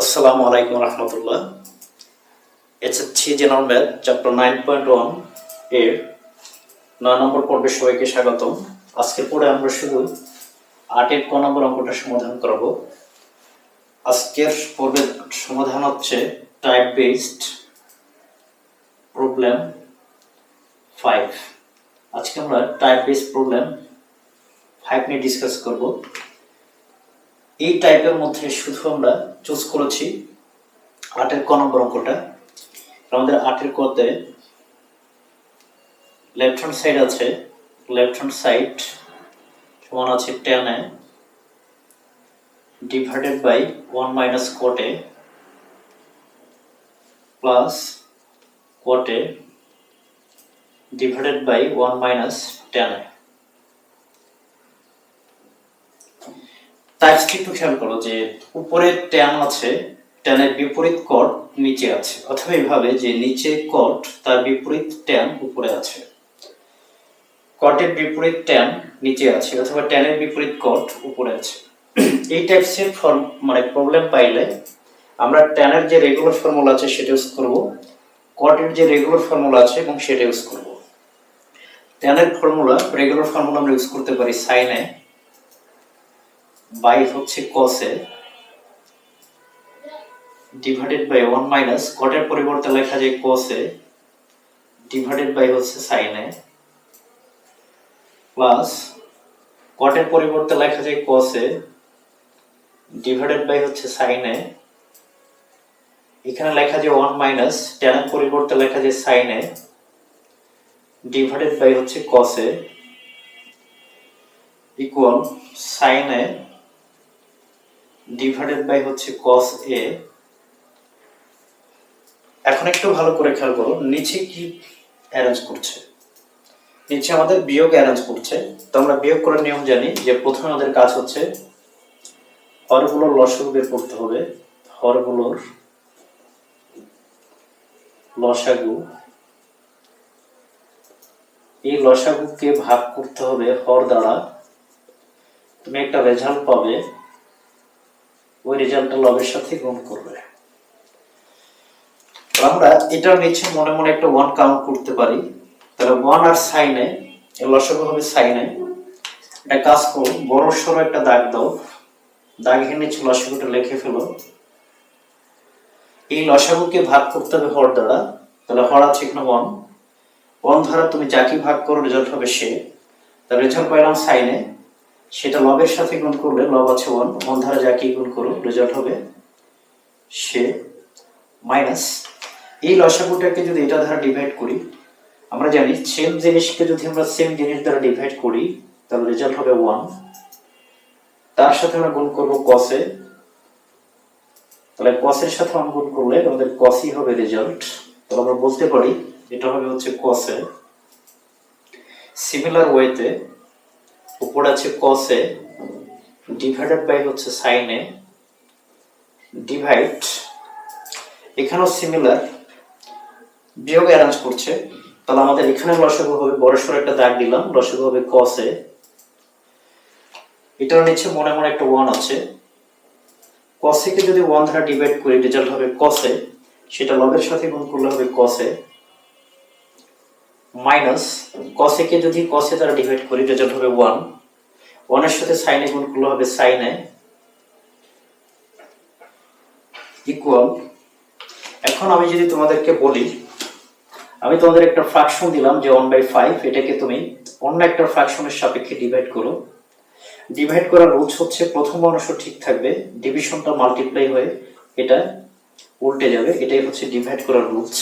আসসালামু আলাইকুম রহমতুল্লাহ। HSC general math chapter nine point ওয়ানের নয় নম্বর পর্বে সবাইকে স্বাগতম। আজকের পরে আমরা শুধু আটের ক নম্বর অঙ্কটা সমাধান করব। আজকের পর্বের সমাধান হচ্ছে টাইপ বেসড প্রবলেম ফাইভ আজকে আমরা টাইপ বেসড প্রবলেম ফাইভ নিয়ে ডিসকাস করব। এই টাইপের মধ্যে শুধু আমরা চুজ করেছি আটের ক নম্বর অঙ্কটা। আমাদের আটের কতে লেফট হ্যান্ড সাইড আছে। লেফট হ্যান্ড সাইড সমান আছে টেনে ডিভাইডেড বাই ওয়ান মাইনাস কোটে প্লাস কোটে ডিভাইডেড বাই ওয়ান মাইনাস টেনে টাইপসটি একটু খেয়াল করো যে উপরে ট্যান আছে ট্যানের বিপরীত কট নিচে আছে, অথবা এইভাবে যে নিচে কট তার বিপরীত ট্যান উপরে আছে। কটের বিপরীত ট্যান নিচে আছে, অথবা ট্যানের বিপরীত কট উপরে আছে। এই টাইপসের ফর্ম মানে প্রবলেম পাইলে আমরা ট্যানের যে রেগুলার ফর্মুলা আছে সেটা ইউজ করব কটের যে রেগুলার ফর্মুলা আছে এবং সেটা ইউজ করব। ট্যানের ফর্মুলা রেগুলার ফর্মুলা আমরা ইউজ করতে পারি সাইনে বাই হচ্ছে কসে ডিভাইডেড বাই ওয়ান মাইনাস কটের পরিবর্তে লেখা যায় কসে ডিভাইডেড বাই হচ্ছে সাইন এ প্লাস কটের পরিবর্তে লেখা যায় কসে ডিভাইডেড বাই হচ্ছে সাইন এ এখানে লেখা যায় ওয়ান মাইনাস টেনের পরিবর্তে লেখা যায় সাইন এ ডিভাইডেড বাই হচ্ছে কসে ইকুয়াল সাইনে ডিভাইডেড বাই হচ্ছে cos a এখন একটু ভালো করে খেয়াল করো, নিচে কি অ্যারেঞ্জ করছে? নিচে আমাদের বিয়োগ অ্যারেঞ্জ করছে। তো আমরা বিয়োগ করার নিয়ম জানি যে প্রথমে আমাদের কাজ হচ্ছে হরগুলোর লসক বের করতে হবে। হরগুলোর লসাগু, এই লসাগুকে ভাগ করতে হবে হর দ্বারা। তুমি একটা রেজাল্ট পাবে। ওই রেজাল্টটা লবের সাথে গুণ করবে। আমরা এটার নিচে মনে মনে একটা ওয়ান কাউন্ট করতে পারি। তাহলে ওয়ান আর সাইনে লসাগু হবে সাইনে একটা কাজ করো, বড় সড়ো একটা দাগ দাও। দাগের নিচে লসাগুটা লিখে ফেলো। এই লসাগুকে ভাগ করতে হবে হর দ্বারা। তাহলে হর আছে এখানে ওয়ান ওয়ান দ্বারা তুমি যাকে ভাগ করো রেজাল্ট হবে সে। তাহলে রেজাল্ট পাইলাম সাইনে সেটা লবের সাথে গুণ করলে লব আছে ওয়ান ওয়ান ধারা যাকে গুণ করো রেজাল্ট হবে সে মাইনাস এই লসাগুটাকে যদি এটা দ্বারা ডিভাইড করি, আমরা জানি সেম জিনিসকে যদি আমরা সেম জিনিস দ্বারা ডিভাইড করি, তাহলে রেজাল্ট হবে ওয়ান তার সাথে আমরা গুণ করব কসে তাহলে কসের সাথে আমরা গুণ করলে আমাদের কসই হবে রেজাল্ট তাহলে আমরা বলতে পারি, এটা হবে হচ্ছে কসে সিমিলার ওয়েতে উপরে আছে কসে ডিভাইডেড বাই হচ্ছে সাইনে ডিভাইড এখানেও সিমিলার বিয়োগ অ্যারেঞ্জ করছে। তাহলে আমাদের এখানে লসাগু হবে বড়সড় একটা দাগ দিলাম লসাগু হবে কসে এটার নিচে মনে মনে একটা ওয়ান আছে। কসেকে যদি ওয়ান দ্বারা ডিভাইড করি রেজাল্ট হবে কসে সেটা লবের সাথে গুণ করলে হবে কসে মাইনাস কসেকে যদি কসে দ্বারা ডিভাইড করি রেজাল্ট হবে ওয়ান ওয়ানের সাথে সাইনে গুণ করলে হবে সাইনে ইকুয়াল এখন আমি যদি তোমাদেরকে বলি, আমি তোমাদের একটা ফ্রাকশন দিলাম যে ওয়ান বাই ফাইভ এটাকে তুমি অন্য একটা ফ্রাকশনের সাপেক্ষে ডিভাইড করো। ডিভাইড করার রুলস হচ্ছে প্রথম অংশ ঠিক থাকবে ডিভিশনটা মাল্টিপ্লাই হয়ে এটা উল্টে যাবে, এটাই হচ্ছে ডিভাইড করার রুলস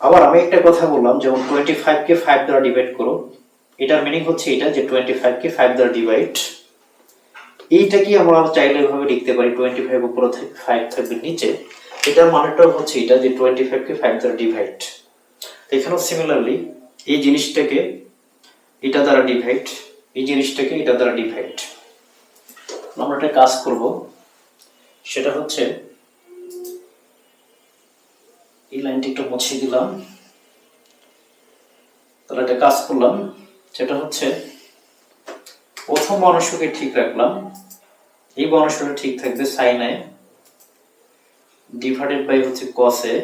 আবার আমি একটা কথা বললাম যেমন টোয়েন্টি ফাইভকে ফাইভ দ্বারা ডিভাইড করো। এটার মিনিং হচ্ছে এটা যে টোয়েন্টি ফাইভকে ফাইভ দ্বারা ডিভাইড এইটা কি আমরা চাইলে এভাবে লিখতে পারি টোয়েন্টি ফাইভ উপরে ফাইভ থাকবে নিচে, এটার মানেটাও হচ্ছে এটা যে টোয়েন্টি ফাইভকে ফাইভ দ্বারা ডিভাইড এখানেও সিমিলারলি এই জিনিসটাকে এটা দ্বারা ডিভাইড এই জিনিসটাকে এটা দ্বারা ডিভাইড আমরা একটা কাজ করব, সেটা হচ্ছে, এই লাইনটি একটু মুছে দিলাম। তাহলে একটা কাজ করলাম সেটা হচ্ছে, প্রথম বর্ণসকে ঠিক রাখলাম। এই বর্ণসটা ঠিক থাকবে সাইনে ডিভাইডেড বাই হচ্ছে কসে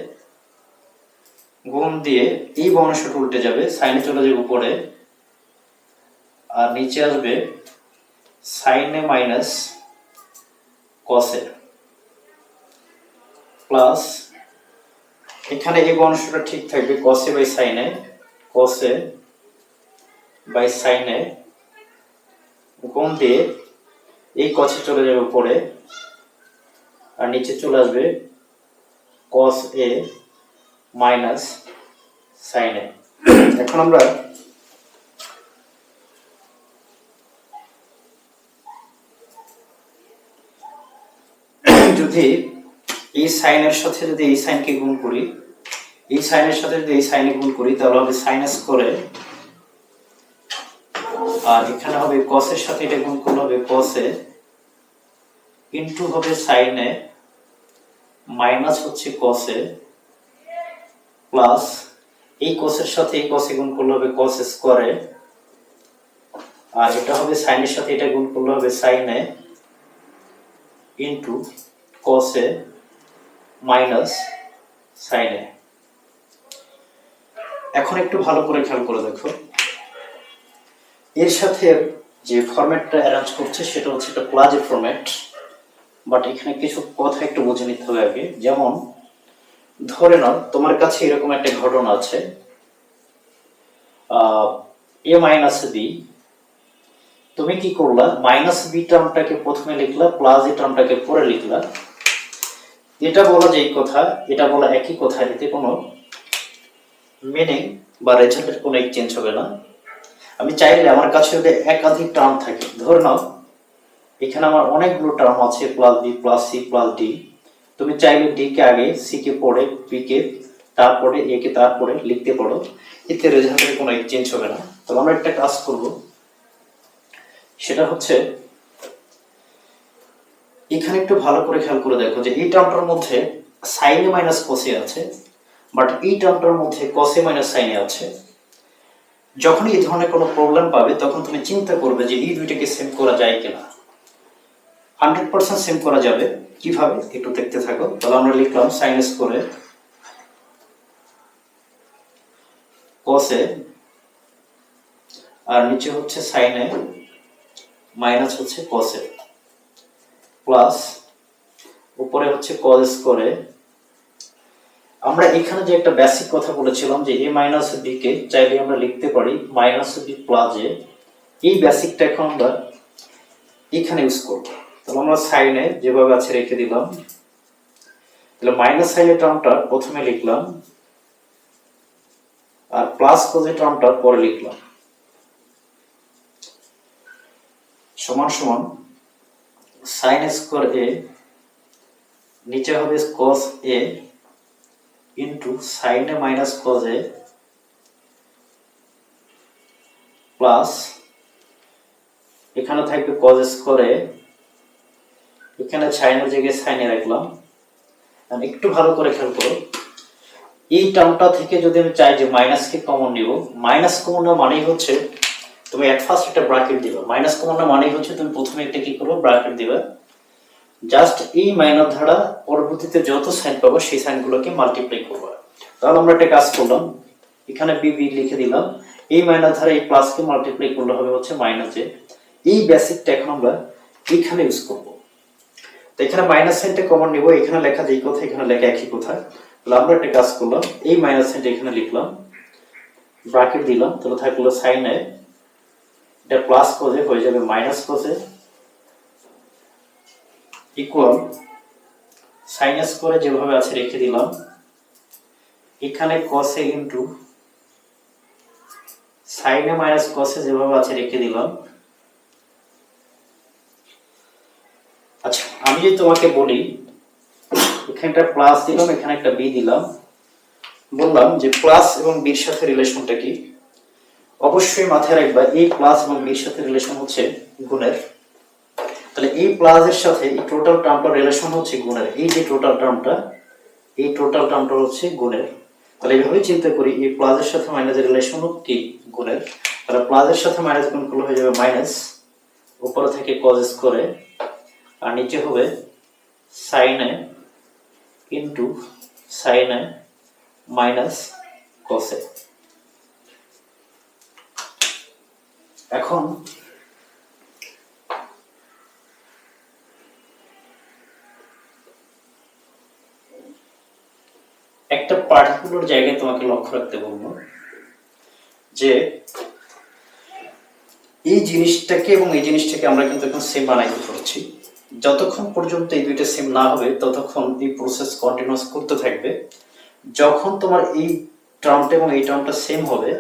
গুণ দিয়ে এই বর্ণসটা উল্টে যাবে, সাইনে চলে যাবে উপরে। আর নিচে আসবে সাইনে মাইনাস কসে প্লাস এখানে এই বর্ণসটা ঠিক থাকবে কসে বাই সাইনে কসে বাই সাইনে গুণ দিয়ে এই কসে চলে যাবে উপরে আর নিচে চলে আসবে কস এ মাইনাস সাইন এখন আমরা যদি এই সাইনের সাথে যদি এই সাইনকে গুণ করি, এই সাইনের সাথে যদি এই সাইনে গুণ করি, তাহলে হবে সাইনাস করে আর এখানে হবে কসের সাথে এটা গুণ করলে হবে কসে ইনটু হবে সাইনে মাইনাস হচ্ছে কসে প্লাস এই কসের সাথে এই কসে গুণ করলে হবে কস স্কোয়ারে আর এটা হবে সাইনের সাথে এটা গুণ করলে হবে সাইনে ইনটু কসে মাইনাস সাইনে এখন একটু ভালো করে খেয়াল করে দেখো। এর সাথে যে ফরম্যাটটা অ্যারেঞ্জ করছে সেটা হচ্ছে একটা প্লাজের ফরম্যাট বাট এখানে কিছু কথা একটু বুঝে নিতে হবে আগে। যেমন, ধরে নাও তোমার কাছে এরকম একটা ঘটনা আছে। এ মাইনাস বি তুমি কি করলা? মাইনাস বি টার্মটাকে প্রথমে লিখলা প্লাস এই টার্মটাকে পরে লিখলা। এটা বলা যে এই কথা, এটা বলা একই কথা, এতে কোনো মিনিং বা রেজাল্টের কোনো চেঞ্জ হবে না। আমি চাইলে আমার কাছে যদি একাধিক টার্ম থাকে, ধরে নাও, এখানে আমার অনেকগুলো টার্ম আছে plus B plus C plus D তুমি চাইলে ডি কে আগে সি কে পড়ে বি কে তারপরে এ কে তারপরে লিখতে পারো। এতে রেজাল্টের কোনো চেঞ্জ হবে না। তবে আমরা একটা কাজ করব। সেটা হচ্ছে, এখানে একটু ভালো করে খেয়াল করে দেখো যে এই টার্মটার মধ্যে সাইনে মাইনাস কসে আছে বাট এই টার্মটার মধ্যে কসে মাইনাস সাইনে আছে। যখন এই ধরনের কোনো প্রবলেম পাবে, তখন তুমি চিন্তা করবে যে এই দুইটাকে সেম করা যায় কিনা। হান্ড্রেড পার্সেন্ট সেম করা যাবে। কীভাবে? একটু দেখতে থাকো। তাহলে আমরা লিখলাম সাইনাস করে কসে আর নিচে হচ্ছে সাইনে মাইনাস হচ্ছে কসে প্লাস উপরে হচ্ছে কস করে আমরা এখানে যে একটা বেসিক কথা বলেছিলাম যে এ মাইনাস বি কে চাইলে আমরা লিখতে পারি মাইনাস বি প্লাস এ এই বেসিকটা এখন আমরা এখানে ইউজ করব। তাহলে আমরা সাইনে যেভাবে আছে রেখে দিলাম। তাহলে মাইনাস সাইনের টার্মটা প্রথমে লিখলাম, আর প্লাস কোজে টার্মটা পরে লিখলাম। সমান সমান সাইন স্কোয়ার এ নিচে হবে কস এ ইন্টু সাইনে মাইনাস কজ প্লাস এখানে থাকবে কজ স্কোয়ার এ এখানে সাইনের জায়গায় সাইনে রাখলাম। একটু ভালো করে খেয়াল করো, এই টার্মটা থেকে যদি আমি চাই যে মাইনাসকে কমন নিব মাইনাস কমন নেওয়া মানেই হচ্ছে তুমি এট ফার্স্ট একটা ব্র্যাকেট দিবা। মাইনাস কমন নেওয়া মানেই হচ্ছে তুমি প্রথমে একটা কি করবে ব্র্যাকেট দিবা। জাস্ট এই মাইনাস ধারা পরবর্তীতে যত সাইন পাবো, সেই সাইনগুলোকে মাল্টিপ্লাই করবা। তাহলে আমরা একটা কাজ করলাম। এখানে বি বি লিখে দিলাম। এই মাইনাস ধারা এই প্লাসকে মাল্টিপ্লাই করলে হবে হচ্ছে মাইনাসে এই বেসিকটা এখন আমরা এখানে ইউজ করব। তো এখানে মাইনাস সাইনটা কমন নিব। এখানে লেখা যেই কথা, এখানে লেখা একই কথা। তাহলে আমরা একটা কাজ করলাম। এই মাইনাস সাইনটা এখানে লিখলাম। ব্র্যাকেট দিলাম। তাহলে থাকল সাইনে এটা প্লাস কোজে হয়ে যাবে মাইনাস কোজে ইকুয়াল সাইনাস করে যেভাবে আছে রেখে দিলাম, এখানে কসে ইন্টু সাইনে মাইনাস কসে যেভাবে আছে রেখে দিলাম। আচ্ছা আমি যদি তোমাকে বলি এখানে একটা প্লাস দিলাম, এখানে একটা বি দিলাম। বললাম যে প্লাস এবং বির সাথে রিলেশনটা কি? অবশ্যই মাথায় রাখবা এই প্লাস এবং বির সাথে রিলেশন হচ্ছে গুণের। তাহলে এই প্লাস এর সাথে এই টোটাল টার্মটার রিলেশন হচ্ছে গুণের। এই যে টোটাল টার্মটা এই টোটাল টার্মটা হচ্ছে গুণের। তাহলে এইভাবে চিন্তা করি, এই প্লাস এর সাথে মাইনাসের রিলেশন কি? গুণের। তাহলে প্লাস এর সাথে মাইনাস গুণ করলে হয়ে যাবে মাইনাস উপরে থেকে কজ করে আর নিচে হবে সাইনে ইন্টু সাইন মাইনাস কসে এখন একটা পার্টিকুলার জায়গায় তোমাকে লক্ষ্য রাখতে বলব যে এই জিনিসটাকে এবং এই জিনিসটাকে আমরা কিন্তু এখন সেম বানাইতে পারছি যতক্ষণ পর্যন্ত এই দুইটা সেম না হবে, ততক্ষণ এই প্রসেস কন্টিনিউয়াস করতে থাকবে। যখন তোমার এই টার্মটা এবং এই টার্মটা সেম হবে,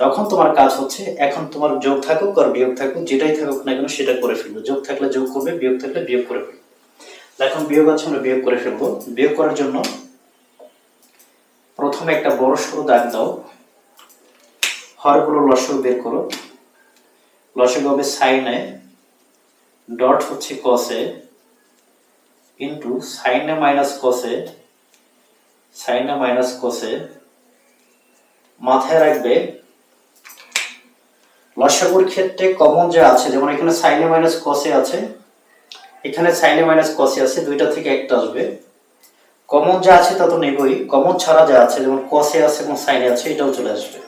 তখন তোমার কাজ হচ্ছে এখন তোমার যোগ থাকুক আর বিয়োগ থাকুক, যেটাই থাকুক না কেন সেটা করে ফেলব। যোগ থাকলে যোগ করবে, বিয়োগ থাকলে বিয়োগ করে ফেলবে। এখন বিয়োগ আছে, আমরা বিয়োগ করে ফেলব। বিয়োগ করার জন্য প্রথমে একটা বড় সরু দাগ দাও। হরগুলো লসক বের করো। লসক হবে সাইনে ডট হচ্ছে কসে ইন্টু সাইনে মাইনাস কসে সাইনে মাইনাস কসে মাথায় রাখবে, লসাগুর ক্ষেত্রে কমন যা আছে, যেমন এখানে সাইনে মাইনাস কসে আছে, এখানে সাইনে মাইনাস কসে আছে, দুইটা থেকে একটা আসবে। কমন যা আছে তা তো নেবই। কমন ছাড়া যা আছে, যেমন কসে আছে এবং সাইনে আছে, এটাও চলে আসবে।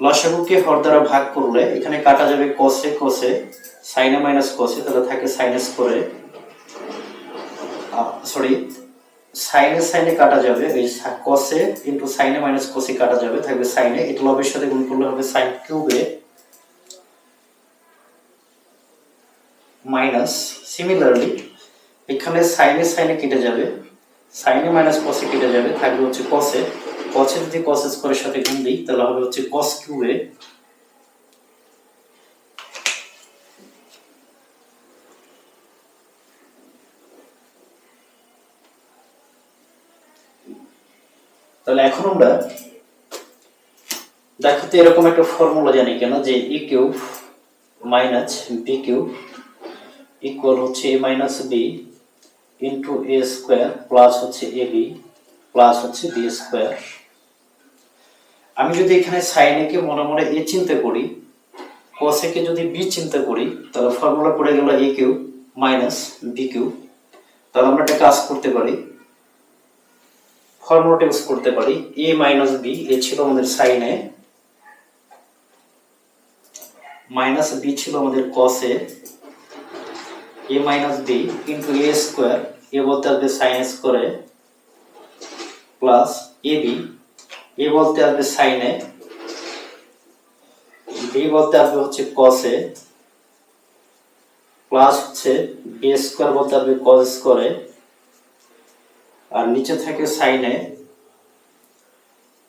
লসাগুকে হর দ্বারা ভাগ করলে এখানে কাটা যাবে কসে কসে সাইনে মাইনাস কসে তাহলে থাকে সাইনাস করে সরি সাইনে সাইনে কাটা যাবে, এই কসে ইন্টু সাইনে মাইনাস কসে কাটা যাবে, থাকবে সাইনে এটা লবের সাথে গুণ করলে হবে সাইন কিউবে মাইনাস সিমিলারলি এখানে সাইনে সাইনে কেটে যাবে। সাইনে মাইনাস কসে কেটে যাবে, থাকবে হচ্ছে কসে কসে যদি কস স্কোয়ারের সাথে গুণ দিই, তাহলে হবে হচ্ছে কস কিউবে তাহলে এখন আমরা দেখো তো এরকম একটা ফর্মুলা জানি কেন, যে E cube minus B cube equal হচ্ছে A minus B into A square plus হচ্ছে এ বি প্লাস হচ্ছে বি স্কোয়ার আমি যদি এখানে সাইনেকে মনে মনে এ চিন্তা করি কসেকে যদি বি চিন্তা করি, তাহলে ফর্মুলা পড়ে গেল A cube minus B cube তাহলে আমরা একটা কাজ করতে পারি ফর্মুলাটা ইউজ করতে পারি এ মাইনাস বি এ ছিল আমাদের সাইনে মাইনাস বি ছিল আমাদের কসে A minus B into A square A বলতে আসবে সাইন স্কোয়ারে প্লাস এ বি এ বলতে আসবে সাইনে বি বলতে আসবে হচ্ছে কসে প্লাস হচ্ছে বি স্কোয়ার বলতে আসবে কস স্কোয়ারে আর নিচে থাকে সাইনে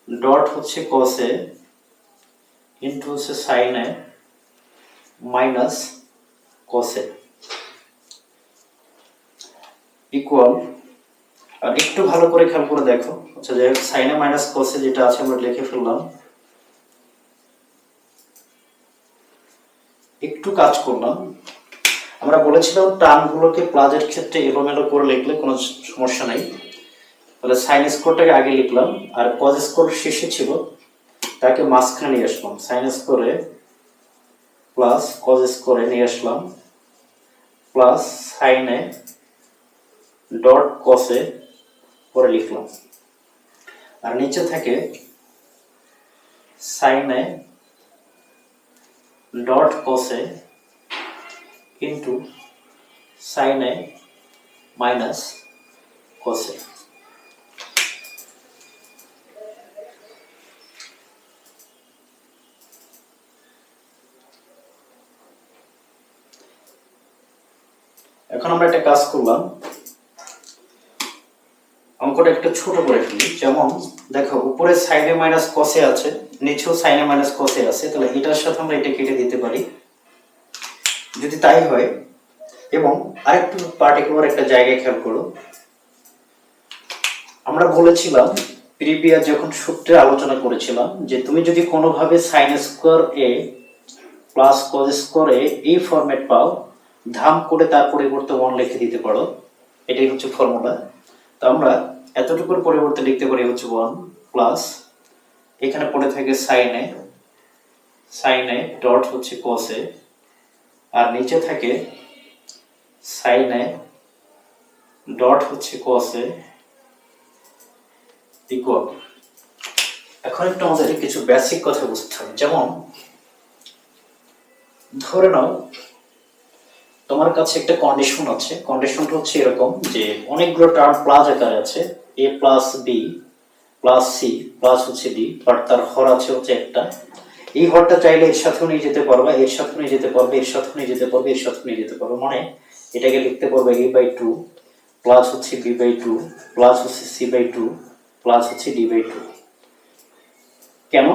ডট হচ্ছে কসে ইন্টু হচ্ছে সাইনে মাইনাস কসে ইকুয়াল আর একটু ভালো করে খেয়াল করে দেখো। আচ্ছা যাই হোক সাইনে মাইনাস কসে যেটা আছে আমরা লিখে ফেললাম। একটু কাজ করলাম। আমরা বলেছিলাম টার্মগুলোকে প্লাজের ক্ষেত্রে এলোমেলো করে লিখলে কোনো সমস্যা নাই। তাহলে সাইন স্কোরটাকে আগে লিখলাম, আর কজ স্কোর শেষে ছিল, তাকে মাঝখানে নিয়ে আসলাম। সাইন স্কোরে প্লাস কজ স্কোরে নিয়ে আসলাম প্লাস সাইনে ডট কসে পরে লিখলাম। আর নিচে থাকে সাইনে ডট কসে ইন্টু সাইনে মাইনাস কসে এখন আমরা একটা কাজ করলাম। অঙ্কটা একটু ছোট করে ফেলি যেমন, দেখো উপরে সাইনে মাইনাস কসে আছে, নিচেও সাইনে মাইনাস কসে আছে, তাহলে এটার সাথে আমরা এটা কেটে দিতে পারি। যদি তাই হয়, এবং আরেকটু পার্টিকুলার একটা জায়গায় খেয়াল করো। আমরা বলেছিলাম প্রিভিয়াস যখন সূত্রে আলোচনা করেছিলাম, যে তুমি যদি কোনোভাবে sine square A plus cos square A এই ফরম্যাট পাও, ধাম করে তার পরিবর্তে ওয়ান লিখে দিতে পারো। এটাই হচ্ছে ফর্মুলা তো আমরা এতটুকুর পরিবর্তে লিখতে পারি হচ্ছে ওয়ান প্লাস এখানে পড়ে থাকে সাইনে সাইনে ডট হচ্ছে কোসে আর নিচে থাকে সাইনে ডট হচ্ছে কসে ইকুয়াল এখন একটু আমাদের কিছু বেসিক কথা বুঝতে হবে। যেমন, ধরে নাও, তোমার কাছে একটা কন্ডিশন আছে। কন্ডিশনটা হচ্ছে এরকম যে অনেকগুলো টার্ম প্লাস আকারে আছে। A plus B plus C plus হচ্ছে ডি বাট তার হর আছে হচ্ছে একটা। এই হরটা চাইলে এর সাথেও নিয়ে যেতে পারবা, এর সাথেও নিয়ে যেতে পারবে, এর সাথেও নিয়ে যেতে পারবে, এর সাথেও নিয়ে যেতে পারবে। মানে এটাকে লিখতে পারবে এ বাই টু প্লাস হচ্ছে বি বাই টু প্লাস হচ্ছে সি বাই টু প্লাস হচ্ছে ডি বাই টু কেন?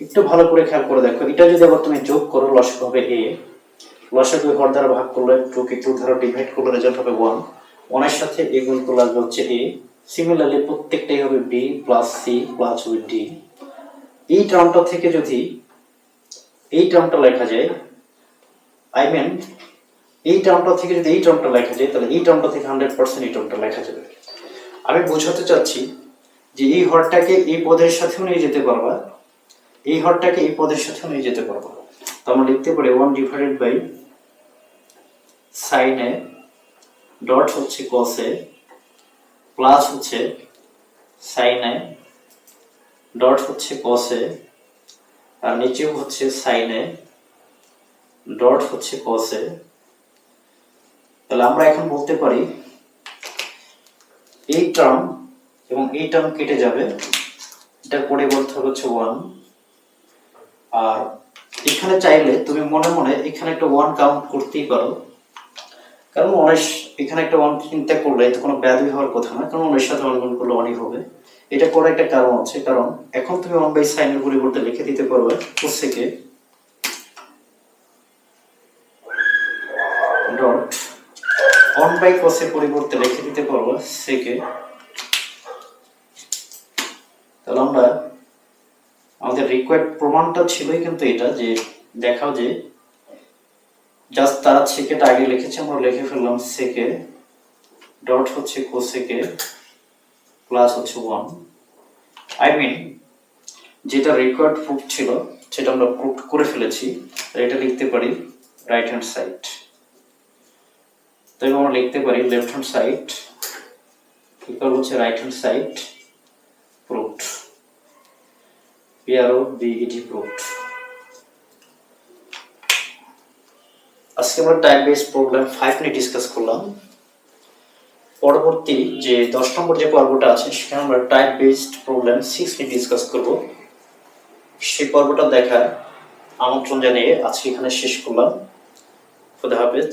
একটু ভালো করে খেয়াল করে দেখো। এটা যদি আবার তুমি যোগ করো লসক হবে এ লসক হর দ্বারা ভাগ করলে টু কে টু দ্বারা ডিভাইড করলে রেজাল্ট হবে ওয়ান ওয়ানের সাথে এ গুণ করলে আসবে হচ্ছে এ সিমিলারলি প্রত্যেকটাই হবে বি প্লাস সি প্লাস হবে ডি এই টার্মটা থেকে যদি এই টার্মটা লেখা যায় আই মিন এই টার্মটা থেকে যদি এই টার্মটা লেখা যায়, তাহলে এই টার্মটা থেকে হান্ড্রেড পার্সেন্ট এই টার্মটা লেখা যাবে। আমি বোঝাতে চাচ্ছি যে এই হরটাকে এই পদের সাথেও নিয়ে যেতে পারবা। এই হরটাকে এই পদের সাথেও নিয়ে যেতে পারবা। তো আমরা লিখতে পারি one divided by sine dot হচ্ছে কস প্লাস হচ্ছে সাইন এ ডট হচ্ছে কস আর নিচেও হচ্ছে সাইন এ ডট হচ্ছে কস তাহলে আমরা এখন বলতে পারি এই টার্ম এবং এই টার্ম কেটে যাবে। এটা পরিবর্তন হচ্ছে ওয়ান আর এখানে চাইলে তুমি মনে মনে এখানে একটা ওয়ান কাউন্ট করতেই পারো। কারণ অনেক এখানে একটা ওয়ান চিন্তা করলে তো কোনো ব্যাধি হওয়ার কথা না কারণ অনেক সাথে ওয়ান করলে অনেক হবে। এটা করার একটা কারণ আছে, কারণ এখন তুমি ওয়ান বাই সাইনের পরিবর্তে লিখে দিতে পারবে কোসেকে ডট ওয়ান বাই কোসের পরিবর্তে লিখে দিতে পারব সেকে। তাহলে আমরা, আমাদের রিকোয়ার্ড প্রমাণটা ছিলই কিন্তু এটা যে দেখাও যে জাস্ট তারা সেকেটা আগে লিখেছে, আমরা লিখে ফেললাম সেকে ডট হচ্ছে কোসেকে প্লাস হচ্ছে ওয়ান আই মিন যেটা রিকোয়ার্ড প্রুফ ছিল, সেটা আমরা প্রুফ করে ফেলেছি এটা লিখতে পারি রাইট হ্যান্ড সাইড তাই আমরা লিখতে পারি লেফট হ্যান্ড সাইড ইকুয়াল হচ্ছে right hand side proved PRO BED proved আজকে আমরা টাইম বেস প্রবলেম ফাইভ নিয়ে ডিসকাস করলাম। পরবর্তী যে দশ নম্বর যে পর্বটা আছে, সেখানে আমরা টাইপ বেসড প্রবলেম সিক্স নিয়ে ডিসকাস করব। সেই পর্বটা দেখার আমন্ত্রণ জানিয়ে আজকে এখানে শেষ করলাম। খুদা হাফেজ।